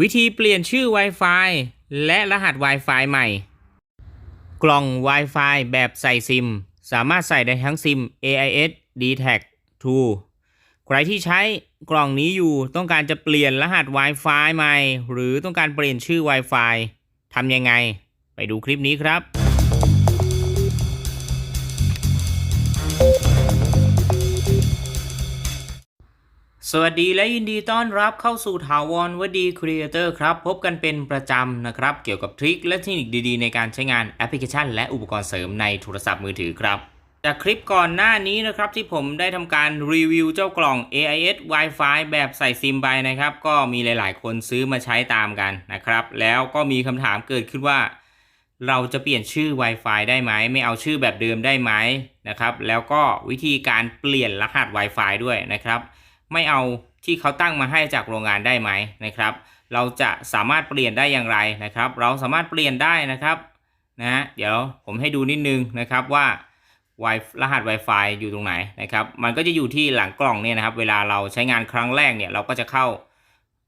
วิธีเปลี่ยนชื่อ Wi-Fi และรหัส Wi-Fi ใหม่ กล่อง Wi-Fi แบบใส่ซิม สามารถใส่ได้ทั้งซิม AIS d t a c True ใครที่ใช้กล่องนี้อยู่ต้องการจะเปลี่ยนรหัส Wi-Fi ใหม่ หรือต้องการเปลี่ยนชื่อ Wi-Fi ทำยังไง ไปดูคลิปนี้ครับ สวัสดีและยินดีต้อนรับเข้าสู่ถาวรวดีครีเอเตอร์ครับ พบกันเป็นประจำนะครับ เกี่ยวกับทริคและเทคนิคดีๆ ในการใช้งานแอปพลิเคชัน และอุปกรณ์เสริมในโทรศัพท์มือถือครับ จากคลิปก่อนหน้านี้นะครับ ที่ผมได้ทำการรีวิวเจ้ากล่อง AIS Wi-Fi แบบใส่ซิมไปนะครับ ก็มีหลายๆ คนซื้อมาใช้ตามกันนะครับ แล้วก็มีคำถามเกิดขึ้นว่า เราจะเปลี่ยนชื่อ Wi-Fi ได้ไหม ไม่เอาชื่อแบบเดิมได้ไหมนะครับแล้วก็วิธีการเปลี่ยนรหัส Wi-Fi ด้วยนะครับ ไม่เอาที่เขาตั้งมาให้จากโรงงานได้ไหมนะครับ เราจะสามารถเปลี่ยนได้อย่างไรนะครับ เราสามารถเปลี่ยนได้นะครับนะเดี๋ยวผมให้ดูนิดนึงนะครับว่า Wi รหัส Wi-Fi อยู่ตรงไหนนะครับ มันก็จะอยู่ที่หลังกล่องเนี่ยนะครับ เวลาเราใช้งานครั้งแรกเนี่ยเราก็จะเข้า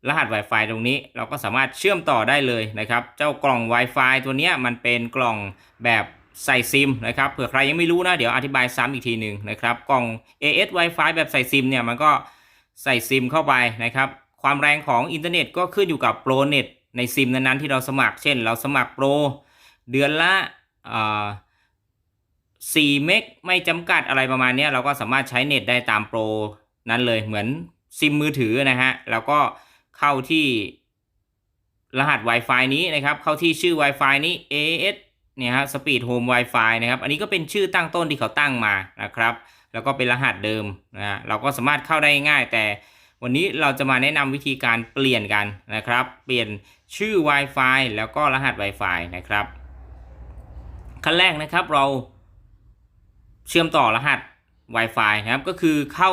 รหัส Wi-Fi ตรงนี้ เราก็สามารถเชื่อมต่อได้เลยนะครับ เจ้ากล่อง Wi-Fi ตัวเนี้ยมันเป็นกล่องแบบใส่ซิมนะครับ เผื่อใครยังไม่รู้นะ เดี๋ยวอธิบายซ้ำอีกทีหนึ่งนะครับ กล่อง AS Wi-Fi แบบใส่ซิมเนี่ยมันก็ ใส่ซิมเข้าไปนะครับ ความแรงของอินเทอร์เน็ตก็ขึ้นอยู่กับโปรเน็ตในซิมนั้นๆที่เราสมัคร เช่น เราสมัครโปรเดือนละอ่า4เมกไม่จำกัดอะไรประมาณนี้เราก็สามารถใช้เน็ตได้ตามโปรนั้นเลยเหมือนซิมมือถือนะฮะแล้วก็เข้าที่รหัส Wi-Fi นี้นะครับ เข้าที่ชื่อ Wi-Fi นี้ AS เนี่ยฮะ Speed Home Wi-Fi นะครับ อันนี้ก็เป็นชื่อตั้งต้นที่เขาตั้งมานะครับ แล้วก็เป็นรหัสเดิมนะฮะเราก็สามารถเข้าได้ง่าย แต่วันนี้เราจะมาแนะนำวิธีการเปลี่ยนกันนะครับ เปลี่ยนชื่อ Wi-Fi แล้วก็รหัส Wi-Fi นะครับขั้นแรกนะครับเราเชื่อมต่อรหัส Wi-Fi นะครับก็คือเข้า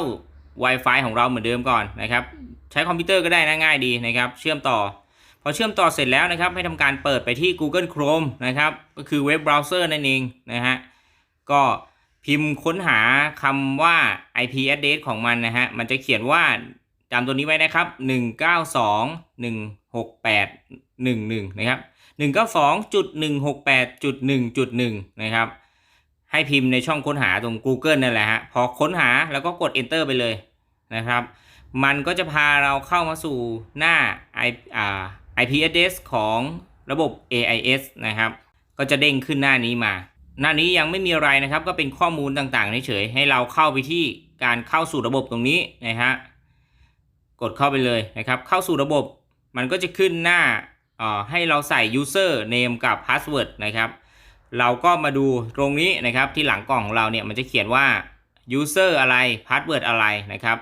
Wi-Fi ของเราเหมือนเดิมก่อนนะครับใช้คอมพิวเตอร์ก็ได้นะง่ายดีนะครับ เชื่อมต่อ พอเชื่อมต่อเสร็จแล้วนะครับ ให้ทำการเปิดไปที่ Google Chrome นะครับ ก็คือเว็บเบราว์เซอร์นั่นเองนะฮะก็ พิมพ์ค้นหาคำว่า IP address ของมันนะฮะ มันจะเขียนว่าจำตัวนี้ไว้นะครับ 192.168.11 นะครับ 192.168.1.1 นะครับ ให้พิมพ์ในช่องค้นหาตรง Google นั่นแหละฮะ พอค้นหาแล้วก็กด Enter ไปเลยนะครับ มันก็จะพาเราเข้ามาสู่หน้า I อ่า IP address ของระบบ AIS นะครับ ก็จะเด้งขึ้นหน้านี้มา หน้านี้ยังไม่มีอะไรนะครับ ก็เป็นข้อมูลต่างๆเฉยๆให้เราเข้าไปที่การเข้าสู่ระบบตรงนี้นะฮะกดเข้าไปเลยนะครับ เข้าสู่ระบบมันก็จะขึ้นหน้าอ่อให้เราใส่ user name กับ password นะครับ เราก็มาดูตรงนี้นะครับที่หลังกล่องของเราเนี่ยมันจะเขียนว่า user อะไร password อะไรนะครับ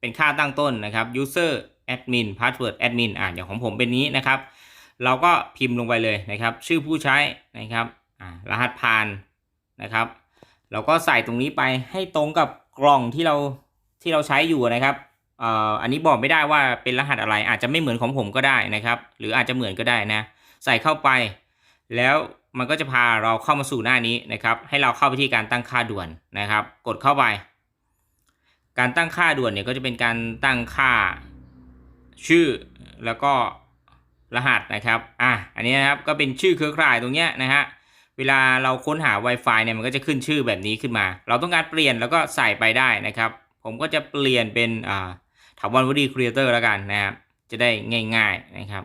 เป็นค่าตั้งต้นนะครับ user admin password admin อ่าอย่างของผมเป็นนี้นะครับ เราก็พิมพ์ลงไปเลยนะครับ ชื่อผู้ใช้นะครับ รหัสผ่านนะครับ เราก็ใส่ตรงนี้ไปให้ตรงกับกล่องที่เราที่เราใช้อยู่นะครับเอ่ออันนี้บอกไม่ได้ว่าเป็นรหัสอะไรอาจจะไม่เหมือนของผมก็ได้นะครับ หรืออาจจะเหมือนก็ได้นะ ใส่เข้าไป แล้วมันก็จะพาเราเข้ามาสู่หน้านี้นะครับ ให้เราเข้าไปที่การตั้งค่าด่วนนะครับ กดเข้าไป การตั้งค่าด่วนเนี่ยก็จะเป็นการตั้งค่าชื่อแล้วก็รหัสนะครับ อะ อันนี้นะครับก็เป็นชื่อเครือข่ายตรงเนี้ยนะฮะ เวลาเราค้นหา Wi-Fi เนี่ยมันก็จะขึ้นชื่อแบบนี้ขึ้นมา เราต้องการเปลี่ยนแล้วก็ใส่ไปได้นะครับ ผมก็จะเปลี่ยนเป็นอ่าถาวรวดีครีเอเตอร์แล้วกันนะครับจะได้ง่ายๆนะครับ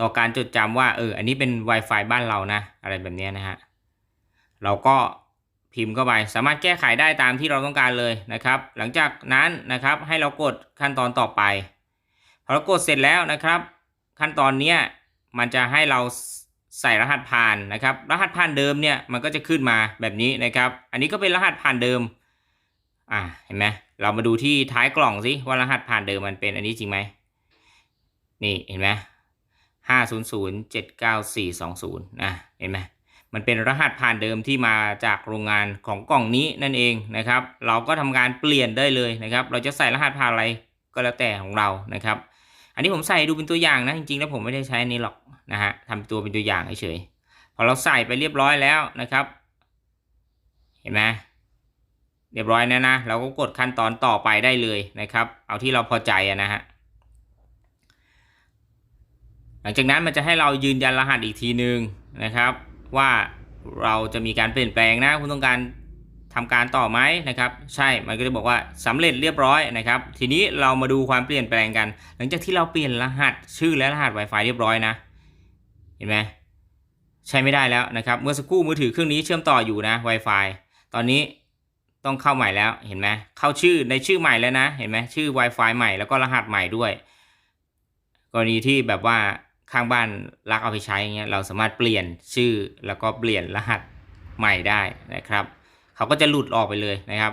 ต่อการจดจำว่าเอออันนี้เป็น Wi-Fi บ้านเรานะ อะไรแบบเนี้ยนะฮะเราก็พิมพ์เข้าไปสามารถแก้ไขได้ตามที่เราต้องการเลยนะครับ หลังจากนั้นนะครับให้เรากดขั้นตอนต่อไปพอเรากดเสร็จแล้วนะครับ ขั้นตอนนี้มันจะให้เรา ใส่รหัสผ่านนะครับ รหัสผ่านเดิมเนี่ยมันก็จะขึ้นมาแบบนี้นะครับ อันนี้ก็เป็นรหัสผ่านเดิม อ่าเห็นไหมเรามาดูที่ท้ายกล่องสิว่ารหัสผ่านเดิมมันเป็นอันนี้จริงไหมนี่เห็นไหมห้าศูนย์ศูนย์เจ็ดเก้าสี่สองศูนย์นะเห็นไหมมันเป็นรหัสผ่านเดิมที่มาจากโรงงานของกล่องนี้นั่นเองนะครับ เราก็ทำการเปลี่ยนได้เลยนะครับ เราจะใส่รหัสผ่านอะไรก็แล้วแต่ของเรานะครับ นนี้ผมใส่ดูเป็นตัวอย่างนะจริงๆแล้วผมไม่ได้ใช้อันนี้หรอกนะฮะทำตัวเป็นตัวอย่างเฉยๆพอเราใส่ไปเรียบร้อยแล้วนะครับ เห็นไหมเรียบร้อยนะนะเราก็กดขั้นตอนต่อไปได้เลยนะครับ เอาที่เราพอใจนะฮะหลังจากนั้นมันจะให้เรายืนยันรหัสอีกทีหนึ่งนะครับ ว่าเราจะมีการเปลี่ยนแปลงนะคุณต้องการ ทำการต่อไหมนะครับ ใช่ มันก็จะบอกว่าสำเร็จเรียบร้อยนะครับ ทีนี้เรามาดูความเปลี่ยนแปลงกัน หลังจากที่เราเปลี่ยนรหัสชื่อและรหัส Wi-Fi เรียบร้อยนะ เห็นไหมใช้ไม่ได้แล้วนะครับ เมื่อสักครู่มือถือเครื่องนี้เชื่อมต่ออยู่นะ Wi-Fi ตอนนี้ต้องเข้าใหม่แล้ว เห็นไหมเข้าชื่อในชื่อใหม่แล้วนะ เห็นไหมชื่อ Wi-Fi ใหม่แล้วก็รหัสใหม่ด้วย กรณีที่แบบว่าข้างบ้านรักเอาไปใช้เงี้ย เราสามารถเปลี่ยนชื่อแล้วก็เปลี่ยนรหัสใหม่ได้นะครับ เขาก็จะหลุดออกไปเลยนะครับ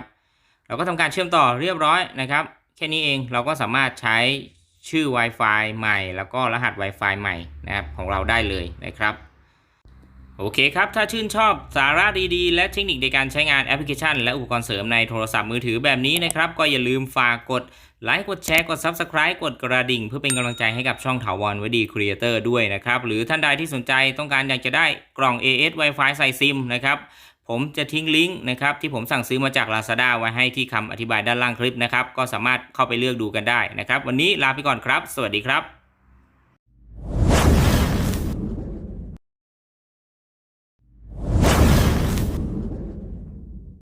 เราก็ทำการเชื่อมต่อเรียบร้อยนะครับ แค่นี้เองเราก็สามารถใช้ชื่อ Wi-Fi ใหม่ แล้วก็รหัส Wi-Fi ใหม่นะครับของเราได้เลยนะครับโอเคครับ ถ้าชื่นชอบสาระดีๆ และเทคนิคในการใช้งานแอปพลิเคชัน และอุปกรณ์เสริมในโทรศัพท์มือถือแบบนี้นะครับ ก็อย่าลืมฝากกดไลค์ กดแชร์ กด Subscribe กดกระดิ่ง เพื่อเป็นกำลังใจให้กับช่องถาวรวดีครีเอเตอร์ด้วยนะครับ หรือท่านใดที่สนใจต้องการอยากจะได้กล่อง AS Wi-Fi ใส่ซิมนะครับ ผมจะทิ้งลิงก์นะครับที่ผมสั่งซื้อมาจาก Lazada ไว้ให้ที่คำอธิบายด้านล่างคลิปนะครับ ก็สามารถเข้าไปเลือกดูกันได้นะครับ วันนี้ลาไปก่อนครับ สวัสดีครับ